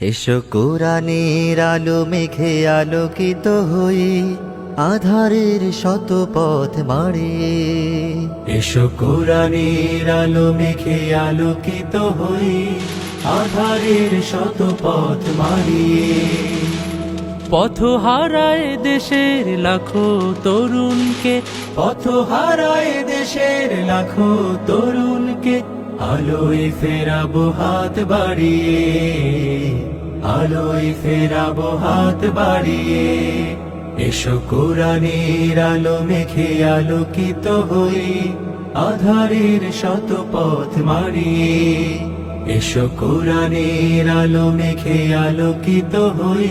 এসো কোরআনের আলো মেঘে আলোকিত হই, আধারের শত পথ মারে এসো কোরআনের আলো মেঘে আলোকিত হই, আধারের শত পথ মারিয়ে পথ হারায় দেশের লাখো তরুণকে। পথ হারায় দেশের লাখো তরুণকে। আলোয় ফেরাবো হাত বাড়িয়ে। আলোয় ফেরাবো হাত বাড়িয়ে। এসো কোরআনের আলো মেঘে আলোকিত হই। আধারের শত পথ মারিয়ে এসো কোরআনের আলো মেঘে আলোকিত হই।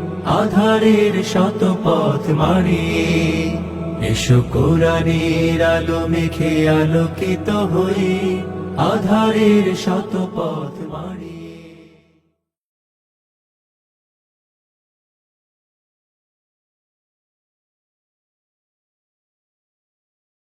আধারের শত পথ মারিয়ে এসো কোরআনের আলো মেখে আলোকিত হয়ে আধারের শত পথ